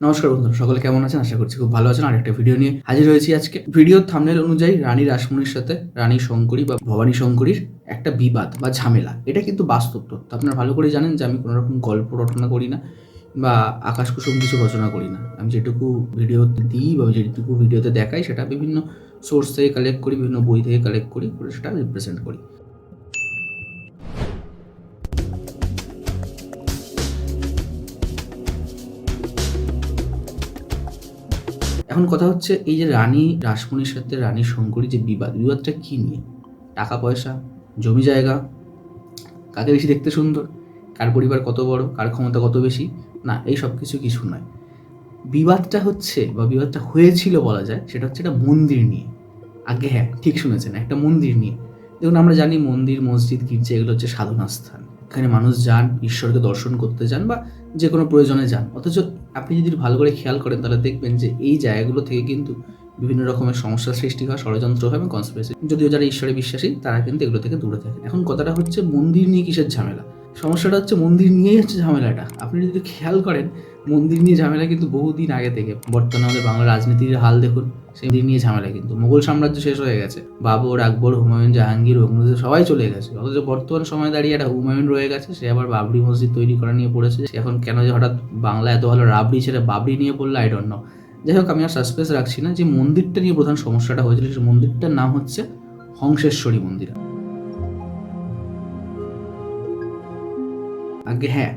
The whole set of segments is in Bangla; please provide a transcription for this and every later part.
নমস্কার বন্ধুরা, সকলে কেমন আছেন? আশা করছি খুব ভালো আছেন। আরেকটা ভিডিও নিয়ে হাজির হয়েছি আজকে। ভিডিওর থামনেল অনুযায়ী রানী রাসমণির সাথে রানী শঙ্করী বা ভবানী শঙ্করীর একটা বিবাদ বা ঝামেলা। এটা কিন্তু বাস্তব তথ্য। আপনারা ভালো করে জানেন যে আমি কোনো রকম গল্প রচনা করি না বা আকাশ কুসুম কিছু রচনা করি না। আমি যেটুকু ভিডিওতে দিই বা যেটুকু ভিডিওতে দেখাই, সেটা বিভিন্ন সোর্স থেকে কালেক্ট করি, বিভিন্ন বই থেকে কালেক্ট করি, করে সেটা রিপ্রেজেন্ট করি। এখন কথা হচ্ছে এই যে রানী রাসমণির সাথে রানী শঙ্করী যে বিবাদ, বিবাদটা কি নিয়ে? টাকা, পয়সা, জমি জায়গা, কাকে বেশি দেখতে সুন্দর? কার পরিবার কত বড়? কার ক্ষমতা কত বেশি? না, এই সব কিছু কিছু নয়। বিবাদটা হচ্ছে বা বিবাদটা হয়েছিল বলা যায়, সেটা হচ্ছে একটা মন্দির নিয়ে। আগে হ্যাঁ ঠিক শুনেছেন, একটা মন্দির নিয়ে। দেখুন, আমরা জানি মন্দির, মসজিদ, গির্জা, এগুলো হচ্ছে সাধনা স্থান এখানে মানুষ যান, ঈশ্বরকে দর্শন করতে যান বা যে কোনো প্রয়োজনে যান। অথচ আপনি যদি ভালো করে খেয়াল করেন, তাহলে দেখবেন যে এই জায়গাগুলো থেকে কিন্তু বিভিন্ন রকমের সমস্যার সৃষ্টি হয়, ষড়যন্ত্র হয় এবং কনসপিরেসি যদিও যারা ঈশ্বরে বিশ্বাসী, তারা কিন্তু এগুলো থেকে দূরে থাকে। এখন কথাটা হচ্ছে, মন্দির নিয়ে কিসের ঝামেলা? সমস্যাটা হচ্ছে, মন্দির নিয়েই হচ্ছে ঝামেলাটা। আপনি যদি খেয়াল করেন মন্দির নিয়ে ঝামেলা কিন্তু বহুদিন আগে থেকে। বর্তমানে আমাদের বাংলা রাজনীতির হাল দেখুন, সেই নিয়ে ঝামেলা কিন্তু। মুঘল সাম্রাজ্য শেষ হয়ে গেছে। বাবর, আকবর, হুমায়ুন, জাহাঙ্গীর ঔরঙ্গজেব সবাই চলে গেছে। অথচ বর্তমান সময় দাঁড়িয়ে একটা হুমায়ুন রয়ে গেছে, সে আবার বাবরি মসজিদ তৈরি করা নিয়ে পড়েছে। এখন কেন যে হঠাৎ বাংলা এত ভালো রাবড়ি ছেড়ে বাবরি নিয়ে পড়ল আই ডোন্ট নো যাই হোক, আমি আর সাসপেন্স রাখছি না যে মন্দিরটা নিয়ে প্রধান সমস্যাটা হয়েছিল। সেই মন্দিরটার নাম হচ্ছে হংসেশ্বরী মন্দির। আগে হ্যাঁ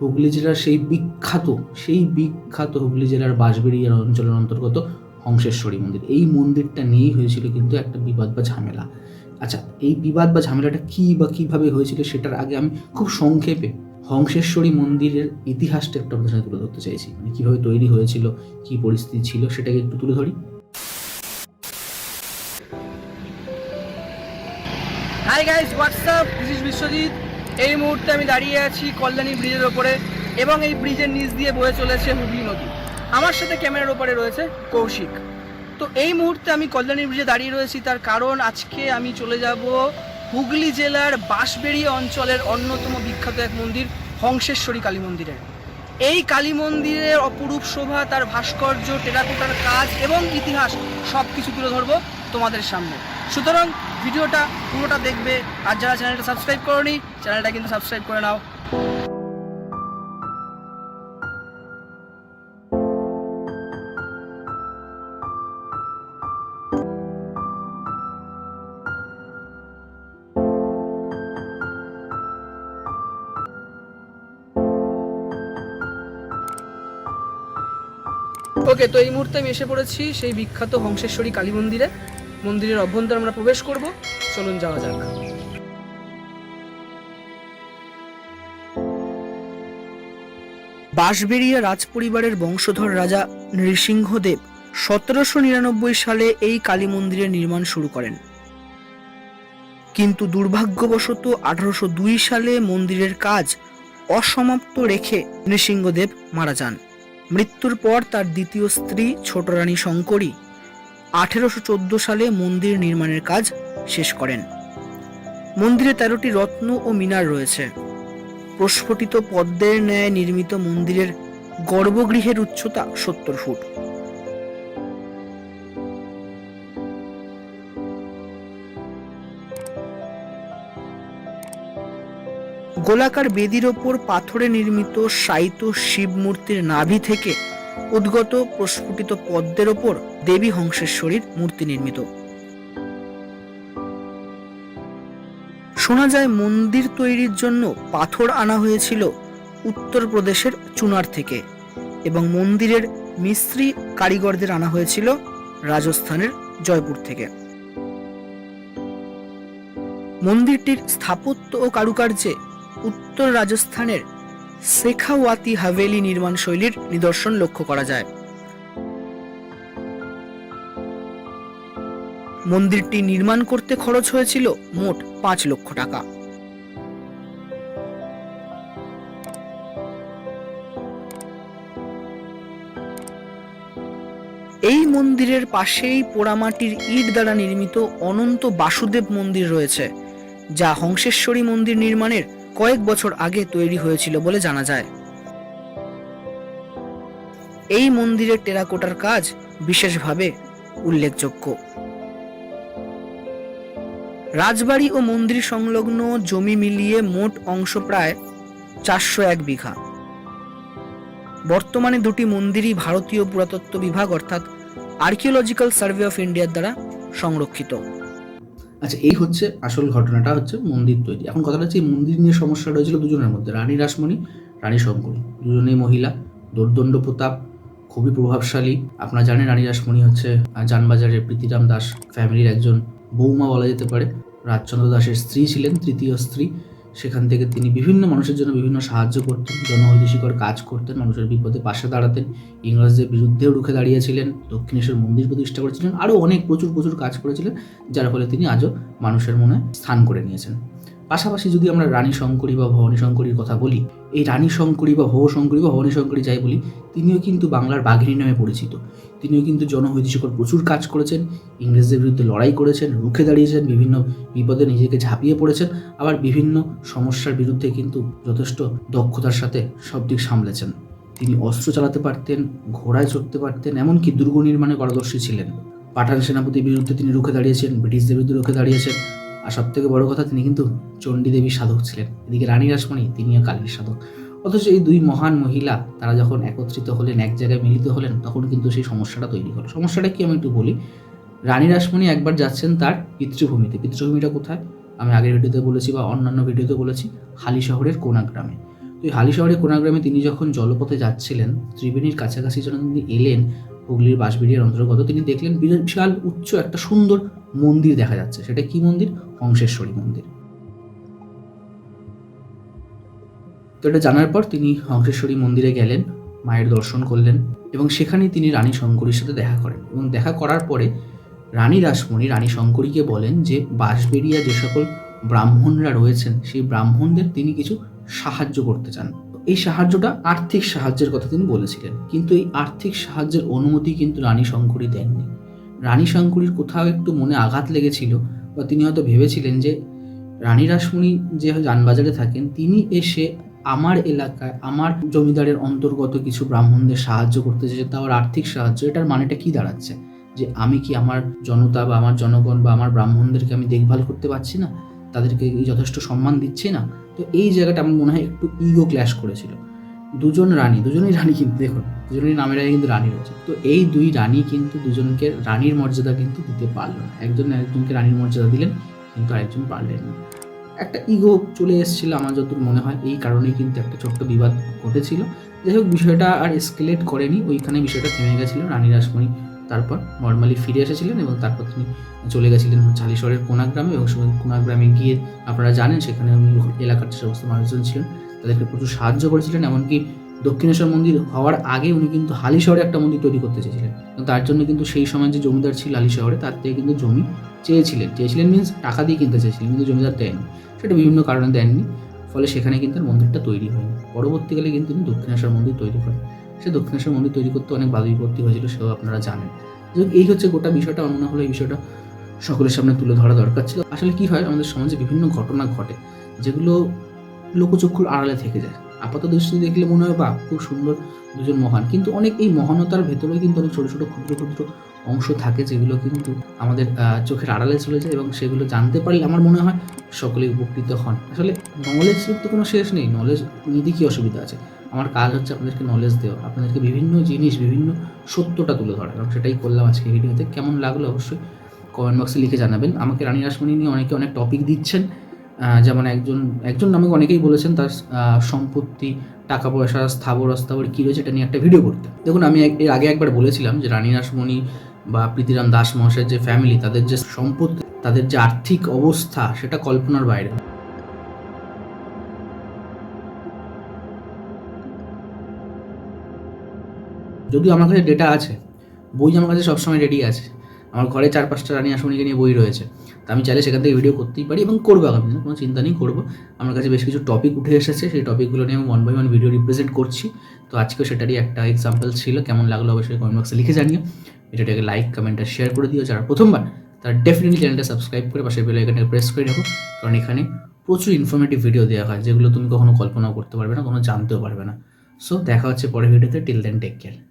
হুগলি জেলার সেই বিখ্যাত সেই বিখ্যাত হুগলি জেলার বাঁশবেড়িয়া অঞ্চলের অন্তর্গত হংসেশ্বরী মন্দির। এই মন্দিরটা নিয়েই হয়েছিল কিন্তু একটা বিবাদ বা ঝামেলা। আচ্ছা এই বিবাদ বা ঝামেলাটা কী বা কীভাবে হয়েছিল সেটার আগে আমি খুব সংক্ষেপে হংসেশ্বরী মন্দিরের ইতিহাসটা একটু আপনাদের সাথে তুলে ধরতে চাইছি। মানে কীভাবে তৈরি হয়েছিল, কী পরিস্থিতি ছিল সেটাকে একটু তুলে ধরি। হাই গাইস হোয়াটসঅ্যাপ বিশ্বজিৎ এই মুহূর্তে আমি দাঁড়িয়ে আছি কল্যাণী ব্রিজের ওপরে এবং এই ব্রিজের নিচ দিয়ে বয়ে চলেছে হুগলি নদী। আমার সাথে ক্যামেরার ওপরে রয়েছে কৌশিক। তো এই মুহূর্তে আমি কল্যাণী ব্রিজে দাঁড়িয়ে রয়েছি, তার কারণ আজকে আমি চলে যাব হুগলি জেলার বাঁশবেড়িয়া অঞ্চলের অন্যতম বিখ্যাত এক মন্দির, হংসেশ্বরী কালী মন্দিরে এই কালী মন্দিরের অপরূপ শোভা, তার ভাস্কর্য, টেরাকোটার কাজ এবং ইতিহাস সব কিছু তুলে ধরবো তোমাদের সামনে। সুতরাং ভিডিওটা পুরোটা দেখবে। আর যারা চ্যানেলটা সাবস্ক্রাইব করনি, চ্যানেলটা কিন্তু সাবস্ক্রাইব করে নাও। ওকে তো এই মুহূর্তে আমি এসে পড়েছি সেই বিখ্যাত হংসেশ্বরী কালী মন্দিরে। মন্দিরের অভ্যন্তরে আমরা প্রবেশ করব। চলুন যাওয়া যাক। বাঁশবেড়িয়া রাজপরিবারের বংশধর রাজা নৃসিংহদেব সতেরোশো নিরানব্বই সালে এই কালী মন্দিরের নির্মাণ শুরু করেন। কিন্তু দুর্ভাগ্যবশত আঠারোশো দুই সালে মন্দিরের কাজ অসমাপ্ত রেখে নৃসিংহদেব মারা যান। মৃত্যুর পর তার দ্বিতীয় স্ত্রী ছোট রানী শঙ্করী আঠেরোশো চোদ্দ সালে মন্দির নির্মাণের কাজ শেষ করেন। মন্দিরে তেরোটি রত্ন ও মিনার রয়েছে। প্রস্ফুটিত পদ্মের ন্যায় নির্মিত মন্দিরের গর্ভগৃহের উচ্চতা সত্তর ফুট। গোলাকার বেদির ওপর পাথরে নির্মিত সাইত শিব মূর্তির নাভি থেকে উদ্গত প্রস্ফুটিত পদ্মের ওপর দেবী হংসেশ্বরীর মূর্তি নির্মিত। শোনা যায় মন্দির তৈরির জন্য পাথর আনা হয়েছিল উত্তরপ্রদেশের চুনার থেকে এবং মন্দিরের মিস্ত্রি কারিগরদের আনা হয়েছিল রাজস্থানের জয়পুর থেকে। মন্দিরটির স্থাপত্য ও কারুকার্যে উত্তর রাজস্থানের শেখাওয়াতি হাভেলি নির্মাণ শৈলীর নিদর্শন লক্ষ্য করা যায়। মন্দিরটি নির্মাণ করতে খরচ হয়েছিল মোট পাঁচ লক্ষ টাকা। এই মন্দিরের পাশেই পোড়ামাটির ইট দ্বারা নির্মিত অনন্ত বাসুদেব মন্দির রয়েছে, যা হংসেশ্বরী মন্দির নির্মাণের কয়েক বছর আগে তৈরি হয়েছিল বলে জানা যায়। এই মন্দিরের টেরাকোটার কাজ বিশেষভাবে উল্লেখযোগ্য। রাজবাড়ি ও মন্দির সংলগ্ন জমি মিলিয়ে মোট অংশ প্রায় চারশো এক বিঘা। বর্তমানে দুটি মন্দিরই ভারতীয় পুরাতত্ত্ব বিভাগ অর্থাৎ আর্কিওলজিক্যাল সার্ভে অফ ইন্ডিয়ার দ্বারা সংরক্ষিত। আচ্ছা এই হচ্ছে আসল ঘটনাটা হচ্ছে মন্দির তৈরি। এখন কথাটা হচ্ছে এই মন্দির নিয়ে সমস্যা রয়েছিল দুজনের মধ্যে, রানী রাসমণি, রানী শঙ্করী। দুজনেই মহিলা, দোর্দণ্ড প্রতাপ, খুবই প্রভাবশালী। আপনারা জানেন রানী রাসমণি হচ্ছে যানবাজারের প্রীতিরাম দাস ফ্যামিলির একজন বৌমা বলা যেতে পারে। রাজচন্দ্র দাসের স্ত্রী ছিলেন, তৃতীয় স্ত্রী। সেখান থেকে তিনি বিভিন্ন মানুষের জন্য বিভিন্ন সাহায্য করতেন জনহিতৈষিকর কাজ করতেন, মানুষের বিপদে পাশে দাঁড়াতেন, ইংরেজদের বিরুদ্ধেও রুখে দাঁড়িয়েছিলেন, দক্ষিণেশ্বর মন্দির প্রতিষ্ঠা করেছিলেন, আরও অনেক প্রচুর প্রচুর কাজ করেছিলেন, যার ফলে তিনি আজও মানুষের মনে স্থান করে নিয়েছেন। পাশাপাশি যদি আমরা রানী শঙ্করী বা ভবানী শঙ্করীর কথা বলি, এই রানী শঙ্করী বা ভব শঙ্করী বা ভবানী শঙ্করী যাই বলি, তিনিও কিন্তু বাংলার বাঘিনী নামে পরিচিত। তিনিও কিন্তু জনহিতৈষিকর প্রচুর কাজ করেছেন, ইংরেজদের বিরুদ্ধে লড়াই করেছেন, রুখে দাঁড়িয়েছেন, বিভিন্ন বিপদে নিজেকে ঝাঁপিয়ে পড়েছেন, আবার বিভিন্ন সমস্যার বিরুদ্ধে কিন্তু যথেষ্ট দক্ষতার সাথে সব দিক সামলেছেন। তিনি অস্ত্র চালাতে পারতেন, ঘোড়ায় চড়তে পারতেন, এমনকি দুর্গ নির্মাণে পারদর্শী ছিলেন। পাঠান সেনাপতির বিরুদ্ধে তিনি রুখে দাঁড়িয়েছেন, ব্রিটিশদের বিরুদ্ধে রুখে দাঁড়িয়েছেন আর সব থেকে বড় কথা, তিনি কিন্তু চণ্ডী দেবীর সাধক ছিলেন। এদিকে রানী রাসমণি, তিনিও কালীর সাধক। অথচ এই দুই মহান মহিলা, তারা যখন একত্রিত হলেন, এক জায়গায় মিলিত হলেন, তখন কিন্তু সেই সমস্যাটা তৈরি হলো। সমস্যাটা কি আমি একটু বলি? রানী রাসমণি একবার যাচ্ছেন তার পিতৃভূমিতে। পিতৃভূমিটা কোথায়? আমি আগের ভিডিওতে বলেছি বা অন্যান্য ভিডিওতে বলেছি, হালি শহরের কোনা গ্রামে তো এই হালি শহরের কোনা গ্রামে তিনি যখন জলপথে যাচ্ছিলেন, ত্রিবেণীর কাছাকাছি যখন তিনি এলেন, হুগলির বাঁশবেড়িয়ার অন্তর্গত, তিনি দেখলেন বিশাল উচ্চ, একটা সুন্দর মন্দির দেখা যাচ্ছে। সেটা কি মন্দির? হংসেশ্বরী মন্দির। তো এটা জানার পর তিনি হংসেশ্বরী মন্দিরে গেলেন, মায়ের দর্শন করলেন এবং সেখানেই তিনি রানী শঙ্করীর সাথে দেখা করেন এবং দেখা করার পরে রানী রাসমণি রানী শঙ্করীকে বলেন যে, বাঁশবেড়িয়া যে সকল ব্রাহ্মণরা রয়েছেন, সেই ব্রাহ্মণদের তিনি কিছু সাহায্য করতে চান। এই সাহায্যটা আর্থিক সাহায্যের কথা তিনি বলেছিলেন। কিন্তু এই আর্থিক সাহায্যের অনুমতি কিন্তু রানী শঙ্করী দেননি। রানী শঙ্করীর কোথাও একটু মনে আঘাত লেগেছিল বা তিনি হয়তো ভেবেছিলেন যে রানী রাসমণি যে যানবাজারে থাকেন, তিনি এসে আমার এলাকায়, আমার জমিদারের অন্তর্গত কিছু ব্রাহ্মণদের সাহায্য করতে চাইছে তার আর্থিক সাহায্য। এটার মানেটা কি দাঁড়াচ্ছে? যে আমি কি আমার জনতা বা আমার জনগণ বা আমার ব্রাহ্মণদেরকে আমি দেখভাল করতে পারছি না? তাদেরকে যথেষ্ট সম্মান দিচ্ছি না? তো এই জায়গাটা আমার মনে হয় একটু ইগো ক্ল্যাশ করেছিল। দুজন রানী, দুজনেই রানী কিন্তু, দেখুন দুজনেই নামের আগে কিন্তু রানী রয়েছে। তো এই দুই রানী কিন্তু দুজনকে, রানীর মর্যাদা কিন্তু দিতে পারল না। একজন একজনকে রানীর মর্যাদা দিলেন, কিন্তু আরেকজন পারলেন না। একটা ইগো চলে এসেছিল আমার যতদূর মনে হয়, এই কারণেই কিন্তু একটা ছোট্ট বিবাদ ঘটেছিল। যাই হোক, বিষয়টা আর এসকেলেট করেনি, ওইখানে বিষয়টা থেমে গেছিল, রানী রাসমণি তারপর নর্মালি ফিরে এসেছিলেন এবং তারপর তিনি চলে গেছিলেন ঝালিশহরের কোনাগ্রামে এবং কোনাগ্রামে গিয়ে আপনারা জানেন, সেখানে এলাকার যে সমস্ত মানুষজন ছিলেন তাদেরকে প্রচুর সাহায্য করেছিলেন, এমনকি দক্ষিণেশ্বর মন্দির হওয়ার আগে উনি কিন্তু হালি শহরে একটা মন্দির তৈরি করতে চেয়েছিলেন। তার জন্য কিন্তু সেই সময় যে জমিদার ছিল হালি শহরে, তার থেকে কিন্তু জমি চেয়েছিলেন। চেয়েছিলেন মিনস টাকা দিয়ে কিনতে চেয়েছিলেন, কিন্তু জমিদার দেয়নি সেটা বিভিন্ন কারণে দেননি, ফলে সেখানে কিন্তু মন্দিরটা তৈরি হয়নি। পরবর্তীকালে কিন্তু তিনি দক্ষিণেশ্বর মন্দির তৈরি করেন। সে দক্ষিণেশ্বর মন্দির তৈরি করতে অনেক বাধা বিপত্তি হয়েছিল, সেও আপনারা জানেন। এই হচ্ছে গোটা বিষয়টা। আমার মনে হলো এই বিষয়টা সকলের সামনে তুলে ধরা দরকার ছিল। আসলে কি হয়, আমাদের সমাজে বিভিন্ন ঘটনা ঘটে, যেগুলো লোকচক্ষুর আড়ালে থেকে যায়। আপাত দৃষ্টিতে দেখলে মনে হয় বা খুব সুন্দর দুজন মহান। কিন্তু অনেক এই মহানতার ভেতরেও কিন্তু অনেক ছোটো ছোটো ক্ষুদ্র ক্ষুদ্র অংশ থাকে যেগুলো কিন্তু আমাদের চোখের আড়ালে চলে যায় এবং সেগুলো জানতে পারলে আমার মনে হয় সকলেই উপকৃত হন। আসলে নলেজ তো কোনো শেষ নেই। নলেজ নিতে কী অসুবিধা আছে? আমার কাজ হচ্ছে আপনাদেরকে নলেজ দেওয়া। আপনাদেরকে বিভিন্ন জিনিস, বিভিন্ন সত্যটা তুলে ধরা এবং সেটাই করলাম আজকে ভিডিওতে কেমন লাগল অবশ্যই কমেন্ট বক্সে লিখে জানাবেন। আমাকে রানী রাসমণি নিয়ে অনেকে অনেক টপিক দিচ্ছেন। যেমন একজন একজন আমাকে অনেকেই বলেছেন তার সম্পত্তি, টাকা পয়সা, স্থাবর, অস্থাবর কী রয়েছে এটা নিয়ে একটা ভিডিও করতে দেখুন, আমি এর আগে একবার বলেছিলাম যে রানী রাসমণি বা প্রীতিরাম দাস মহাশয়ের যে ফ্যামিলি তাদের যে সম্পত্তি, তাদের যে আর্থিক অবস্থা, সেটা কল্পনার বাইরে। যদিও আমার কাছে ডেটা আছে, বই আমার কাছে সবসময় রেডি আছে। আমার ঘরে চার পাঁচটা রানী আসমনিকে নিয়ে বই রয়েছে। তা আমি চাইলে সেখান থেকে ভিডিও করতেই পারি এবং করব আগামী দিনে, কোনো চিন্তা নেই, করব। আমার কাছে বেশ কিছু টপিক উঠে এসেছে, সেই টপিকগুলো নিয়ে আমি one by one video represent করছি। তো আজকেও সেটারই একটা এক্সাম্পল ছিল, কেমন লাগল অবশ্যই কমেন্ট বক্সে লিখে জানিও। ভিডিওটাকে লাইক কমেন্ট আর শেয়ার করে দিও। যারা প্রথমবার, তারা ডেফিনেটলি চ্যানেলটা সাবস্ক্রাইব করে পাশে বেল আইকনটা প্রেস করে রাখো। কারণ এখানে প্রচুর ইনফরমেটিভ ভিডিও দেওয়া হয়, যেগুলো তুমি কখনো কল্পনাও করতে পারবে না কোনো জানতেও পারবে না। সো দেখা হচ্ছে পরের ভিডিওতে টিল দেন টেক কেয়ার